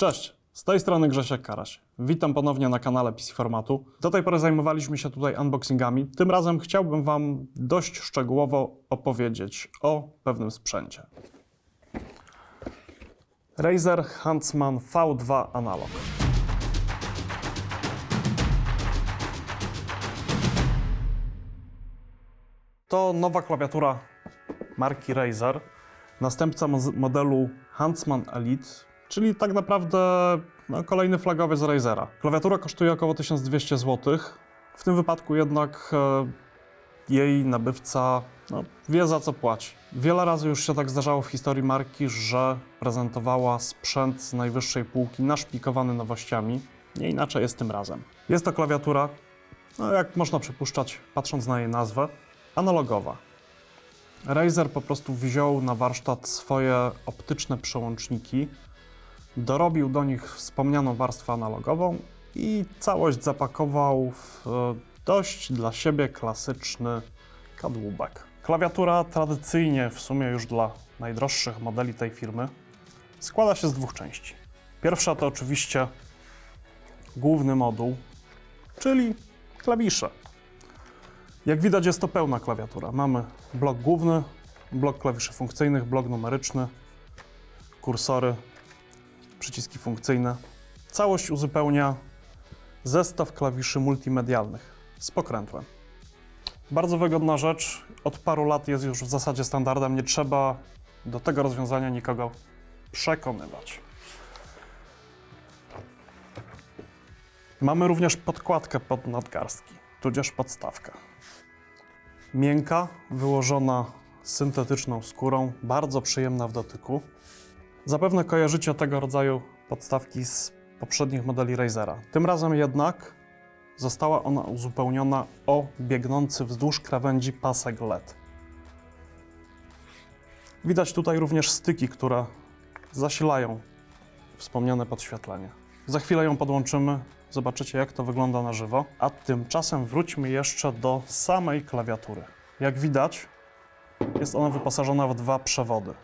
Cześć, z tej strony Grzesiek Karaś. Witam ponownie na kanale PC Formatu. Do tej pory zajmowaliśmy się tutaj unboxingami. Tym razem chciałbym Wam dość szczegółowo opowiedzieć o pewnym sprzęcie. Razer Huntsman V2 Analog. To nowa klawiatura marki Razer, następca mo- modelu Huntsman Elite, czyli tak naprawdę no, kolejny flagowy z Razera. Klawiatura kosztuje około 1200 zł. W tym wypadku jednak e, jej nabywca no, wie za co płaci. Wiele razy już się tak zdarzało w historii marki, że prezentowała sprzęt z najwyższej półki naszpikowany nowościami. Nie inaczej jest tym razem. Jest to klawiatura, no, jak można przypuszczać, patrząc na jej nazwę, analogowa. Razer po prostu wziął na warsztat swoje optyczne przełączniki, dorobił do nich wspomnianą warstwę analogową i całość zapakował w e, dość dla siebie klasyczny kadłubek. Klawiatura tradycyjnie, w sumie już dla najdroższych modeli tej firmy, składa się z dwóch części. Pierwsza to oczywiście główny moduł, czyli klawisze. Jak widać jest to pełna klawiatura. Mamy blok główny, blok klawiszy funkcyjnych, blok numeryczny, kursory, przyciski funkcyjne. Całość uzupełnia zestaw klawiszy multimedialnych z pokrętłem. Bardzo wygodna rzecz. Od paru lat jest już w zasadzie standardem. Nie trzeba do tego rozwiązania nikogo przekonywać. Mamy również podkładkę pod nadgarstki, tudzież podstawkę. Miękka, wyłożona syntetyczną skórą, bardzo przyjemna w dotyku. Zapewne kojarzycie tego rodzaju podstawki z poprzednich modeli Razera. Tym razem jednak została ona uzupełniona o biegnący wzdłuż krawędzi pasek LED. Widać tutaj również styki, które zasilają wspomniane podświetlenie. Za chwilę ją podłączymy, zobaczycie jak to wygląda na żywo, a tymczasem wróćmy jeszcze do samej klawiatury. Jak widać, jest ona wyposażona w dwa przewody.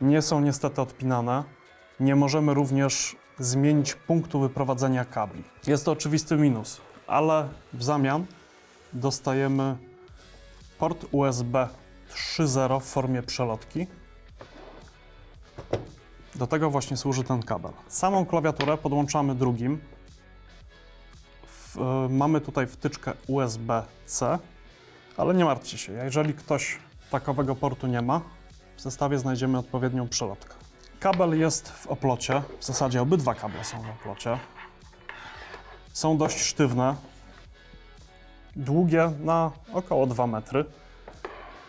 Nie są niestety odpinane. Nie możemy również zmienić punktu wyprowadzenia kabli. Jest to oczywisty minus, ale w zamian dostajemy port USB 3.0 w formie przelotki. Do tego właśnie służy ten kabel. Samą klawiaturę podłączamy drugim. W, y, mamy tutaj wtyczkę USB-C, ale nie martwcie się, jeżeli ktoś takowego portu nie ma, w zestawie znajdziemy odpowiednią przelotkę. Kabel jest w oplocie, w zasadzie obydwa kable są w oplocie. Są dość sztywne, długie na około 2 metry.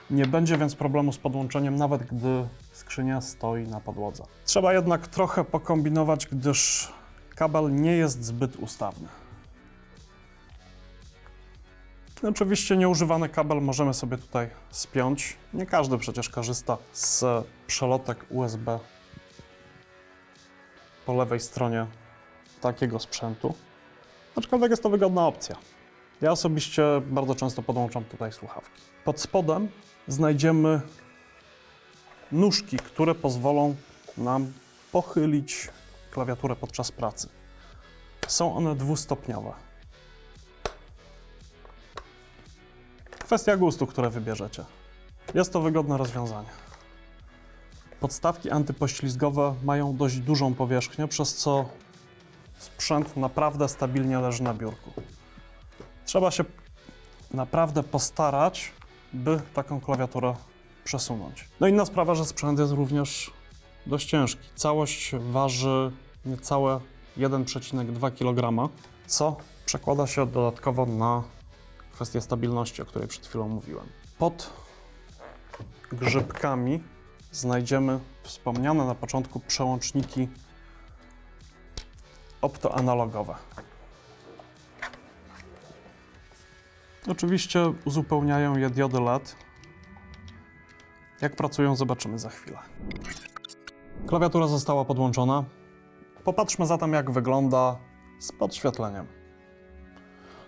Nie będzie więc problemu z podłączeniem, nawet gdy skrzynia stoi na podłodze. Trzeba jednak trochę pokombinować, gdyż kabel nie jest zbyt ustawny. Oczywiście nieużywany kabel możemy sobie tutaj spiąć. Nie każdy przecież korzysta z przelotek USB po lewej stronie takiego sprzętu. Aczkolwiek jest to wygodna opcja. Ja osobiście bardzo często podłączam tutaj słuchawki. Pod spodem znajdziemy nóżki, które pozwolą nam pochylić klawiaturę podczas pracy. Są one dwustopniowe. Kwestia gustu, które wybierzecie. Jest to wygodne rozwiązanie. Podstawki antypoślizgowe mają dość dużą powierzchnię, przez co sprzęt naprawdę stabilnie leży na biurku. Trzeba się naprawdę postarać, by taką klawiaturę przesunąć. No inna sprawa, że sprzęt jest również dość ciężki. Całość waży niecałe 1,2 kg, co przekłada się dodatkowo na kwestię stabilności, o której przed chwilą mówiłem. Pod grzybkami znajdziemy wspomniane na początku przełączniki optoanalogowe. Oczywiście uzupełniają je diody LED. Jak pracują, zobaczymy za chwilę. Klawiatura została podłączona. Popatrzmy zatem, jak wygląda z podświetleniem.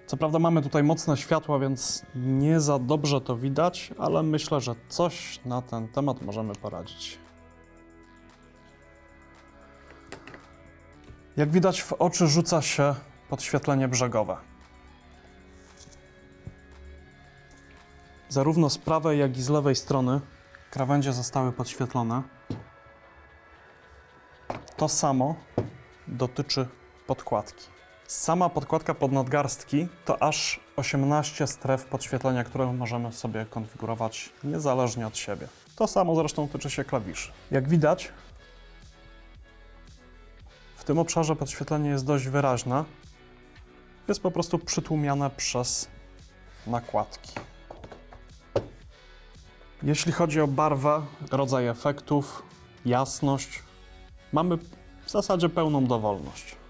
Co prawda mamy tutaj mocne światła, więc nie za dobrze to widać, ale myślę, że coś na ten temat możemy poradzić. Jak widać w oczy rzuca się podświetlenie brzegowe. Zarówno z prawej, jak i z lewej strony krawędzie zostały podświetlone. To samo dotyczy podkładki. Sama podkładka pod nadgarstki to aż 18 stref podświetlenia, które możemy sobie konfigurować niezależnie od siebie. To samo zresztą tyczy się klawiszy. Jak widać, w tym obszarze podświetlenie jest dość wyraźne. Jest po prostu przytłumiane przez nakładki. Jeśli chodzi o barwę, rodzaj efektów, jasność, mamy w zasadzie pełną dowolność.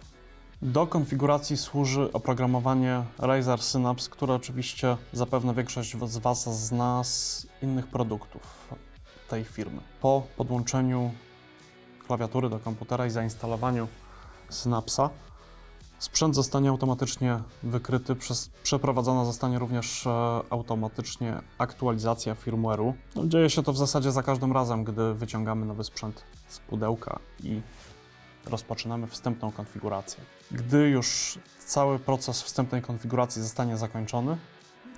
Do konfiguracji służy oprogramowanie Razer Synapse, które oczywiście zapewne większość z Was zna z innych produktów tej firmy. Po podłączeniu klawiatury do komputera i zainstalowaniu Synapsa sprzęt zostanie automatycznie wykryty, przez, przeprowadzona zostanie również e, automatycznie aktualizacja firmware'u. No, dzieje się to w zasadzie za każdym razem, gdy wyciągamy nowy sprzęt z pudełka i rozpoczynamy wstępną konfigurację. Gdy już cały proces wstępnej konfiguracji zostanie zakończony,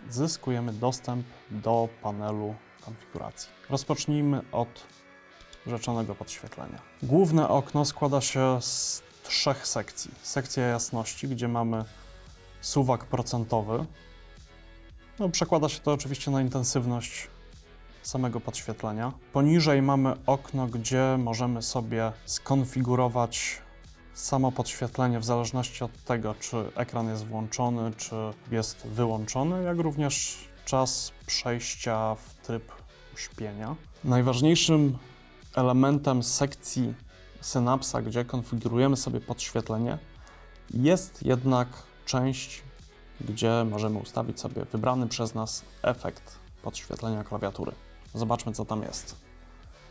zyskujemy dostęp do panelu konfiguracji. Rozpocznijmy od rzeczonego podświetlenia. Główne okno składa się z trzech sekcji. Sekcja jasności, gdzie mamy suwak procentowy. No, przekłada się to oczywiście na intensywność samego podświetlenia. Poniżej mamy okno, gdzie możemy sobie skonfigurować samo podświetlenie w zależności od tego, czy ekran jest włączony, czy jest wyłączony, jak również czas przejścia w tryb uśpienia. Najważniejszym elementem sekcji Synapsa, gdzie konfigurujemy sobie podświetlenie, jest jednak część, gdzie możemy ustawić sobie wybrany przez nas efekt podświetlenia klawiatury. Zobaczmy, co tam jest.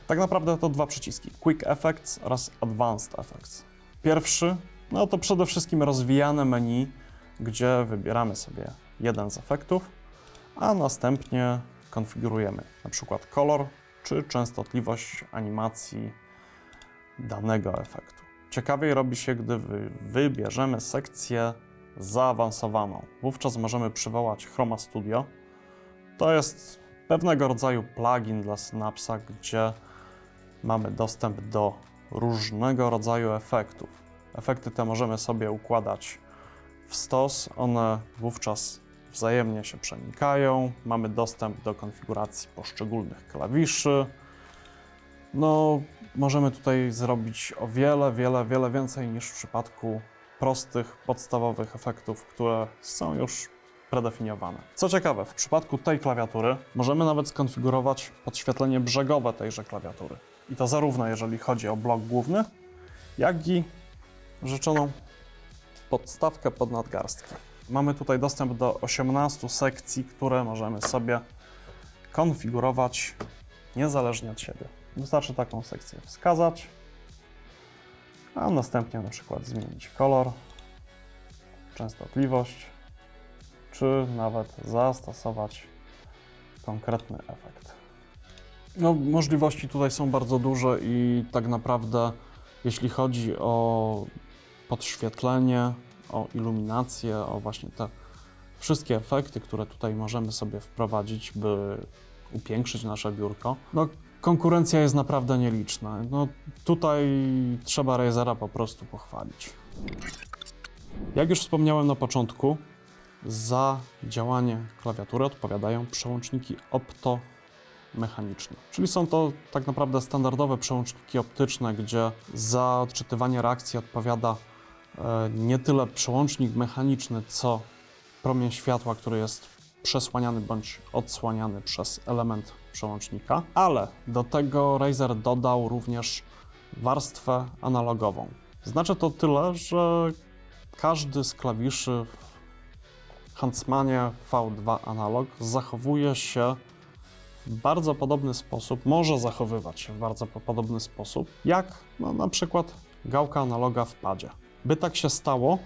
Tak naprawdę to dwa przyciski: Quick Effects oraz Advanced Effects. Pierwszy, no to przede wszystkim rozwijane menu, gdzie wybieramy sobie jeden z efektów, a następnie konfigurujemy na przykład kolor czy częstotliwość animacji danego efektu. Ciekawiej robi się, gdy wy- wybierzemy sekcję zaawansowaną. Wówczas możemy przywołać Chroma Studio. To jest pewnego rodzaju plugin dla Synapsa, gdzie mamy dostęp do różnego rodzaju efektów. Efekty te możemy sobie układać w stos, one wówczas wzajemnie się przenikają. Mamy dostęp do konfiguracji poszczególnych klawiszy. No, możemy tutaj zrobić o wiele, wiele, wiele więcej niż w przypadku prostych, podstawowych efektów, które są już predefiniowane. Co ciekawe, w przypadku tej klawiatury możemy nawet skonfigurować podświetlenie brzegowe tejże klawiatury. I to zarówno jeżeli chodzi o blok główny, jak i rzeczoną podstawkę pod nadgarstki. Mamy tutaj dostęp do 18 sekcji, które możemy sobie konfigurować niezależnie od siebie. Wystarczy taką sekcję wskazać, a następnie na przykład zmienić kolor, częstotliwość, czy nawet zastosować konkretny efekt. No, możliwości tutaj są bardzo duże i tak naprawdę, jeśli chodzi o podświetlenie, o iluminację, o właśnie te wszystkie efekty, które tutaj możemy sobie wprowadzić, by upiększyć nasze biurko, no konkurencja jest naprawdę nieliczna. No tutaj trzeba Razera po prostu pochwalić. Jak już wspomniałem na początku, za działanie klawiatury odpowiadają przełączniki optomechaniczne. Czyli są to tak naprawdę standardowe przełączniki optyczne, gdzie za odczytywanie reakcji odpowiada e, nie tyle przełącznik mechaniczny, co promień światła, który jest przesłaniany bądź odsłaniany przez element przełącznika, ale do tego Razer dodał również warstwę analogową. Znaczy to tyle, że każdy z klawiszy Huntsmanie V2 Analog zachowuje się w bardzo podobny sposób, może zachowywać się w bardzo po- podobny sposób, jak no, na przykład gałka analoga w padzie. By tak się stało,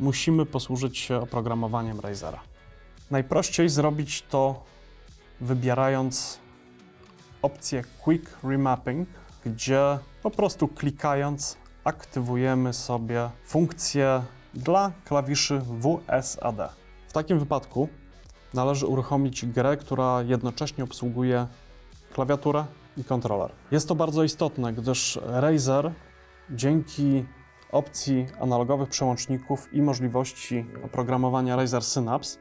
musimy posłużyć się oprogramowaniem Razera. Najprościej zrobić to wybierając opcję Quick Remapping, gdzie po prostu klikając aktywujemy sobie funkcję dla klawiszy WSAD. Takim wypadku należy uruchomić grę, która jednocześnie obsługuje klawiaturę i kontroler. Jest to bardzo istotne, gdyż Razer dzięki opcji analogowych przełączników i możliwości oprogramowania Razer Synapse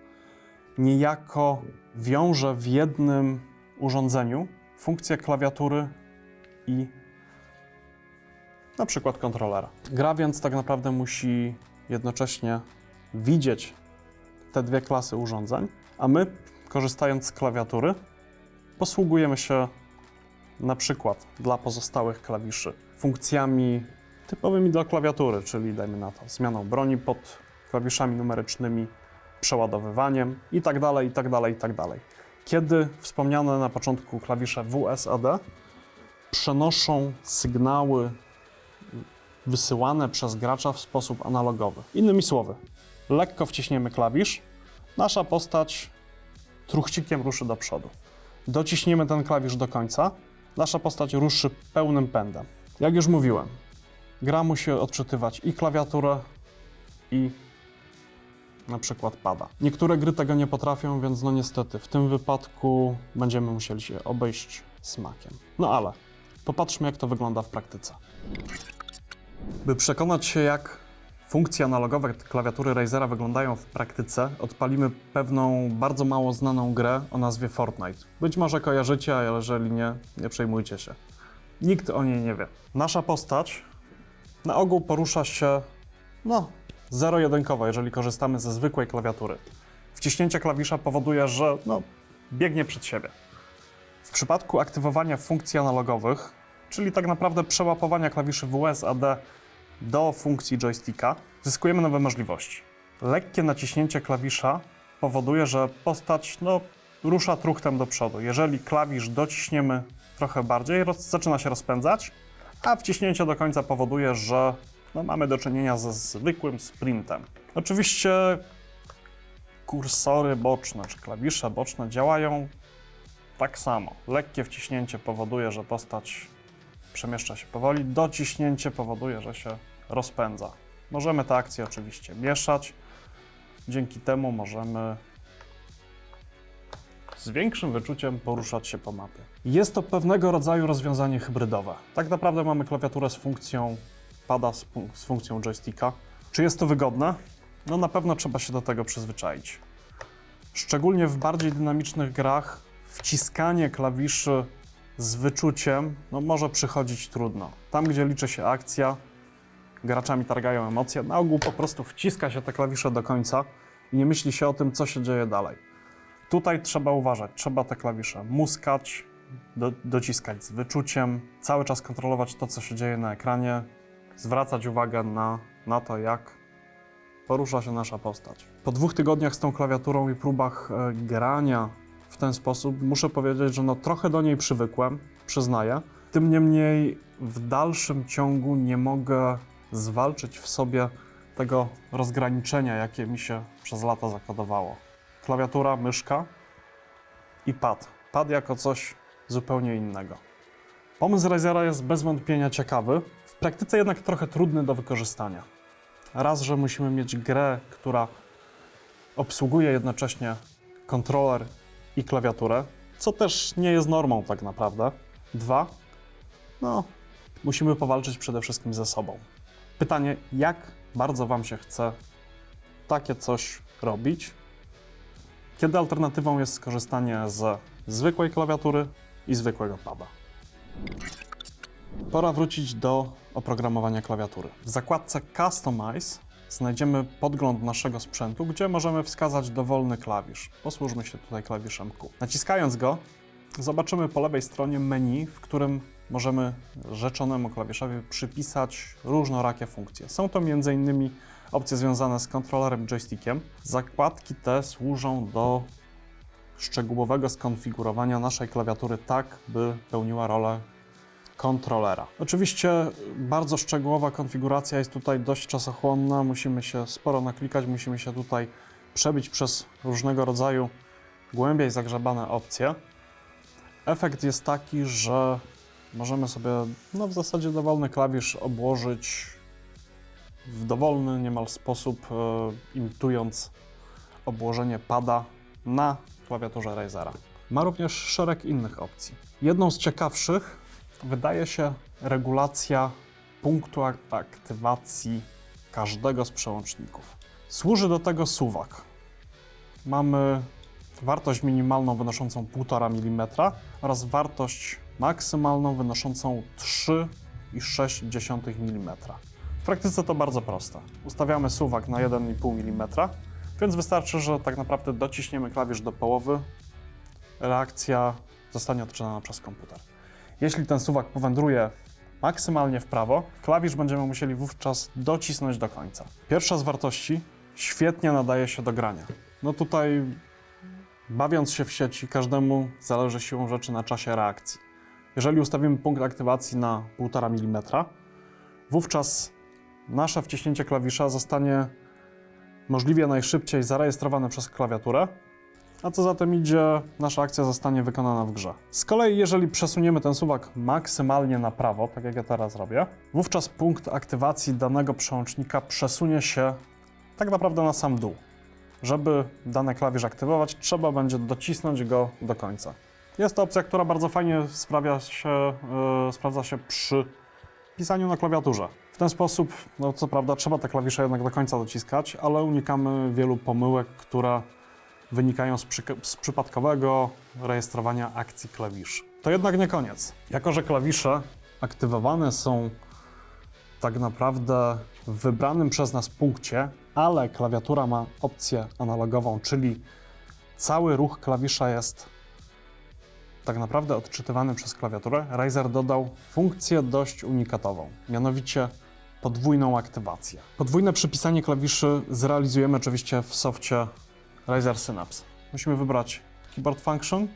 niejako wiąże w jednym urządzeniu funkcję klawiatury i na przykład kontrolera. Gra więc tak naprawdę musi jednocześnie widzieć te dwie klasy urządzeń, a my, korzystając z klawiatury, posługujemy się na przykład dla pozostałych klawiszy funkcjami typowymi dla klawiatury, czyli dajmy na to zmianą broni pod klawiszami numerycznymi, przeładowywaniem itd., itd., itd. Kiedy wspomniane na początku klawisze WSAD przenoszą sygnały wysyłane przez gracza w sposób analogowy. Innymi słowy, lekko wciśniemy klawisz, nasza postać truchcikiem ruszy do przodu. Dociśniemy ten klawisz do końca, nasza postać ruszy pełnym pędem. Jak już mówiłem, gra musi odczytywać i klawiaturę, i na przykład pada. Niektóre gry tego nie potrafią, więc no niestety w tym wypadku będziemy musieli się obejść smakiem. No ale popatrzmy jak to wygląda w praktyce. By przekonać się jak funkcje analogowe klawiatury Razera wyglądają w praktyce, odpalimy pewną bardzo mało znaną grę o nazwie Fortnite. Być może kojarzycie, a jeżeli nie, nie przejmujcie się. Nikt o niej nie wie. Nasza postać na ogół porusza się, no, zero-jedynkowo, jeżeli korzystamy ze zwykłej klawiatury. Wciśnięcie klawisza powoduje, że no, biegnie przed siebie. W przypadku aktywowania funkcji analogowych, czyli tak naprawdę przełapowania klawiszy WSAD do funkcji joysticka, zyskujemy nowe możliwości. Lekkie naciśnięcie klawisza powoduje, że postać no, rusza truchtem do przodu. Jeżeli klawisz dociśniemy trochę bardziej, roz, zaczyna się rozpędzać, a wciśnięcie do końca powoduje, że no, mamy do czynienia ze zwykłym sprintem. Oczywiście kursory boczne czy klawisze boczne działają tak samo. Lekkie wciśnięcie powoduje, że postać przemieszcza się powoli, dociśnięcie powoduje, że się rozpędza. Możemy te akcje oczywiście mieszać. Dzięki temu możemy z większym wyczuciem poruszać się po mapie. Jest to pewnego rodzaju rozwiązanie hybrydowe. Tak naprawdę mamy klawiaturę z funkcją pada, z, fun- z funkcją joysticka. Czy jest to wygodne? No na pewno trzeba się do tego przyzwyczaić. Szczególnie w bardziej dynamicznych grach wciskanie klawiszy z wyczuciem no, może przychodzić trudno. Tam, gdzie liczy się akcja, graczami targają emocje, na ogół po prostu wciska się te klawisze do końca i nie myśli się o tym, co się dzieje dalej. Tutaj trzeba uważać, trzeba te klawisze muskać, do, dociskać z wyczuciem, cały czas kontrolować to, co się dzieje na ekranie, zwracać uwagę na, na to, jak porusza się nasza postać. Po dwóch tygodniach z tą klawiaturą i próbach e, grania w ten sposób, muszę powiedzieć, że no trochę do niej przywykłem, przyznaję. Tym niemniej w dalszym ciągu nie mogę zwalczyć w sobie tego rozgraniczenia, jakie mi się przez lata zakodowało. Klawiatura, myszka i pad. Pad jako coś zupełnie innego. Pomysł Razera jest bez wątpienia ciekawy, w praktyce jednak trochę trudny do wykorzystania. Raz, że musimy mieć grę, która obsługuje jednocześnie kontroler i klawiaturę, co też nie jest normą tak naprawdę. Dwa, no, musimy powalczyć przede wszystkim ze sobą. Pytanie, jak bardzo Wam się chce takie coś robić, kiedy alternatywą jest skorzystanie z zwykłej klawiatury i zwykłego pada. Pora wrócić do oprogramowania klawiatury. W zakładce Customize znajdziemy podgląd naszego sprzętu, gdzie możemy wskazać dowolny klawisz. Posłużmy się tutaj klawiszem Q. Naciskając go, zobaczymy po lewej stronie menu, w którym możemy rzeczonemu klawiszowi przypisać różnorakie funkcje. Są to m.in. opcje związane z kontrolerem joystickiem. Zakładki te służą do szczegółowego skonfigurowania naszej klawiatury tak, by pełniła rolę kontrolera. Oczywiście bardzo szczegółowa konfiguracja jest tutaj dość czasochłonna, musimy się sporo naklikać, musimy się tutaj przebić przez różnego rodzaju głębiej zagrzebane opcje. Efekt jest taki, że możemy sobie no, w zasadzie dowolny klawisz obłożyć w dowolny niemal sposób, e, imitując obłożenie pada na klawiaturze Razera. Ma również szereg innych opcji. Jedną z ciekawszych wydaje się regulacja punktu ak- aktywacji każdego z przełączników. Służy do tego suwak. Mamy wartość minimalną wynoszącą 1,5 mm oraz wartość maksymalną wynoszącą 3,6 mm. W praktyce to bardzo proste. Ustawiamy suwak na 1,5 mm, więc wystarczy, że tak naprawdę dociśniemy klawisz do połowy, reakcja zostanie odczytana przez komputer. Jeśli ten suwak powędruje maksymalnie w prawo, klawisz będziemy musieli wówczas docisnąć do końca. Pierwsza z wartości świetnie nadaje się do grania. No tutaj, bawiąc się w sieci, każdemu zależy siłą rzeczy na czasie reakcji. Jeżeli ustawimy punkt aktywacji na 1,5 mm, wówczas nasze wciśnięcie klawisza zostanie możliwie najszybciej zarejestrowane przez klawiaturę, a co za tym idzie, nasza akcja zostanie wykonana w grze. Z kolei, jeżeli przesuniemy ten suwak maksymalnie na prawo, tak jak ja teraz robię, wówczas punkt aktywacji danego przełącznika przesunie się tak naprawdę na sam dół. Żeby dany klawisz aktywować, trzeba będzie docisnąć go do końca. Jest to opcja, która bardzo fajnie sprawia się, yy, sprawdza się przy pisaniu na klawiaturze. W ten sposób, no co prawda, trzeba te klawisze jednak do końca dociskać, ale unikamy wielu pomyłek, które wynikają z, przyk- z przypadkowego rejestrowania akcji klawiszy. To jednak nie koniec. Jako, że klawisze aktywowane są tak naprawdę w wybranym przez nas punkcie, ale klawiatura ma opcję analogową, czyli cały ruch klawisza jest tak naprawdę odczytywany przez klawiaturę, Razer dodał funkcję dość unikatową, mianowicie podwójną aktywację. Podwójne przypisanie klawiszy zrealizujemy oczywiście w softie Razer Synapse. Musimy wybrać Keyboard Function,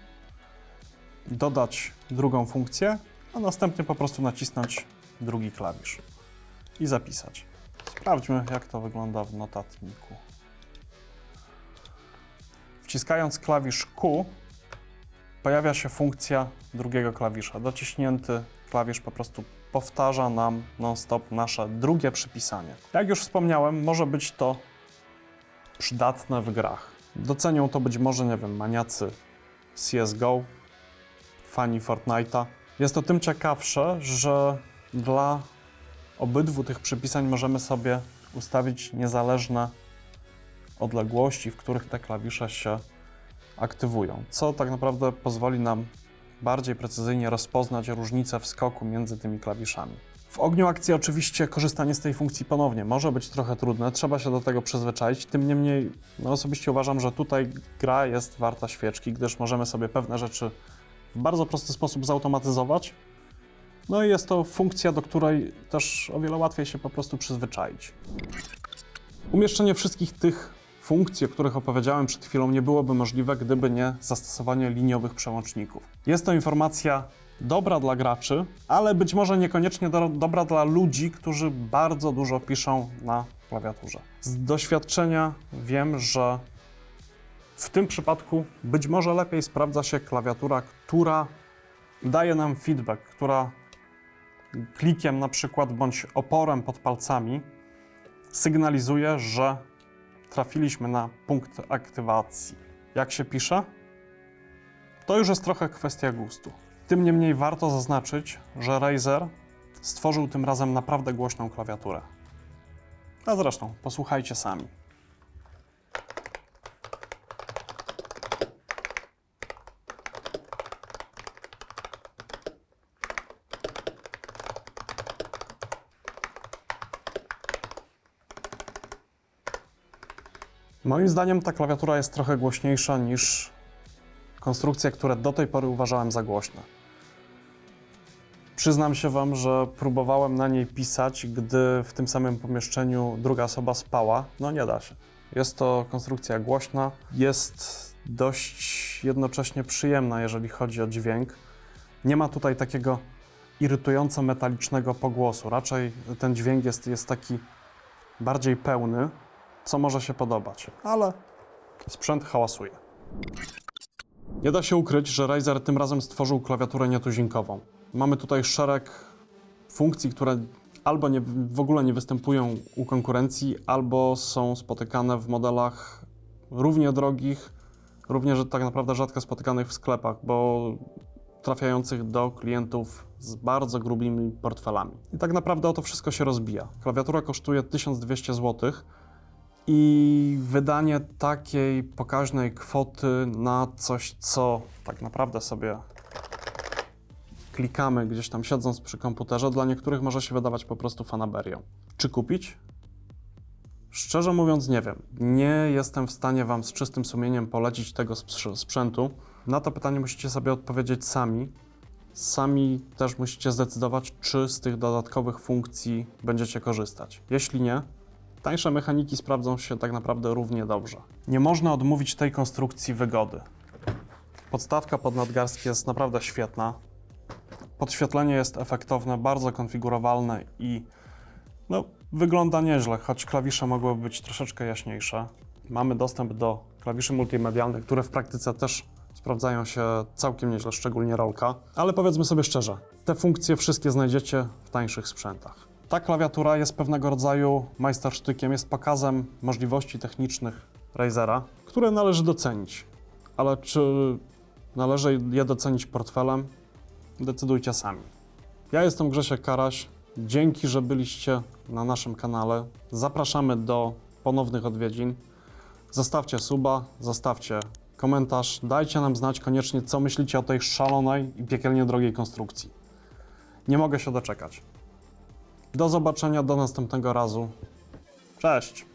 dodać drugą funkcję, a następnie po prostu nacisnąć drugi klawisz i zapisać. Sprawdźmy, jak to wygląda w notatniku. Wciskając klawisz Q, pojawia się funkcja drugiego klawisza. Dociśnięty klawisz po prostu powtarza nam non-stop nasze drugie przypisanie. Jak już wspomniałem, może być to przydatne w grach. Docenią to być może, nie wiem, maniacy CSGO, fani Fortnite'a. Jest to tym ciekawsze, że dla obydwu tych przypisań możemy sobie ustawić niezależne odległości, w których te klawisze się aktywują, co tak naprawdę pozwoli nam bardziej precyzyjnie rozpoznać różnicę w skoku między tymi klawiszami. W ogniu akcji oczywiście korzystanie z tej funkcji ponownie może być trochę trudne, trzeba się do tego przyzwyczaić, tym niemniej no osobiście uważam, że tutaj gra jest warta świeczki, gdyż możemy sobie pewne rzeczy w bardzo prosty sposób zautomatyzować, no i jest to funkcja, do której też o wiele łatwiej się po prostu przyzwyczaić. Umieszczenie wszystkich tych funkcji, o których opowiedziałem przed chwilą, nie byłoby możliwe, gdyby nie zastosowanie liniowych przełączników. Jest to informacja dobra dla graczy, ale być może niekoniecznie do, dobra dla ludzi, którzy bardzo dużo piszą na klawiaturze. Z doświadczenia wiem, że w tym przypadku być może lepiej sprawdza się klawiatura, która daje nam feedback, która klikiem na przykład bądź oporem pod palcami sygnalizuje, że trafiliśmy na punkt aktywacji. Jak się pisze? To już jest trochę kwestia gustu. Tym niemniej warto zaznaczyć, że Razer stworzył tym razem naprawdę głośną klawiaturę. A zresztą, posłuchajcie sami. Moim zdaniem ta klawiatura jest trochę głośniejsza niż konstrukcje, które do tej pory uważałem za głośne. Przyznam się Wam, że próbowałem na niej pisać, gdy w tym samym pomieszczeniu druga osoba spała. No nie da się. Jest to konstrukcja głośna, jest dość jednocześnie przyjemna, jeżeli chodzi o dźwięk. Nie ma tutaj takiego irytująco metalicznego pogłosu. Raczej ten dźwięk jest, jest taki bardziej pełny, co może się podobać, ale sprzęt hałasuje. Nie da się ukryć, że Razer tym razem stworzył klawiaturę nietuzinkową. Mamy tutaj szereg funkcji, które albo nie, w ogóle nie występują u konkurencji, albo są spotykane w modelach równie drogich, również tak naprawdę rzadko spotykanych w sklepach, bo trafiających do klientów z bardzo grubymi portfelami. I tak naprawdę o to wszystko się rozbija. Klawiatura kosztuje 1200 zł i wydanie takiej pokaźnej kwoty na coś, co tak naprawdę sobie klikamy gdzieś tam siedząc przy komputerze, dla niektórych może się wydawać po prostu fanaberią. Czy kupić? Szczerze mówiąc, nie wiem. Nie jestem w stanie Wam z czystym sumieniem polecić tego sprz- sprzętu. Na to pytanie musicie sobie odpowiedzieć sami. Sami też musicie zdecydować, czy z tych dodatkowych funkcji będziecie korzystać. Jeśli nie, tańsze mechaniki sprawdzą się tak naprawdę równie dobrze. Nie można odmówić tej konstrukcji wygody. Podstawka pod nadgarstki jest naprawdę świetna. Podświetlenie jest efektowne, bardzo konfigurowalne i no, wygląda nieźle, choć klawisze mogłyby być troszeczkę jaśniejsze. Mamy dostęp do klawiszy multimedialnych, które w praktyce też sprawdzają się całkiem nieźle, szczególnie rolka. Ale powiedzmy sobie szczerze, te funkcje wszystkie znajdziecie w tańszych sprzętach. Ta klawiatura jest pewnego rodzaju majstersztykiem, jest pokazem możliwości technicznych Razera, które należy docenić. Ale czy należy je docenić portfelem? Decydujcie sami. Ja jestem Grzesiek Karaś. Dzięki, że byliście na naszym kanale. Zapraszamy do ponownych odwiedzin. Zostawcie suba, zostawcie komentarz. Dajcie nam znać koniecznie, co myślicie o tej szalonej i piekielnie drogiej konstrukcji. Nie mogę się doczekać. Do zobaczenia, do następnego razu. Cześć!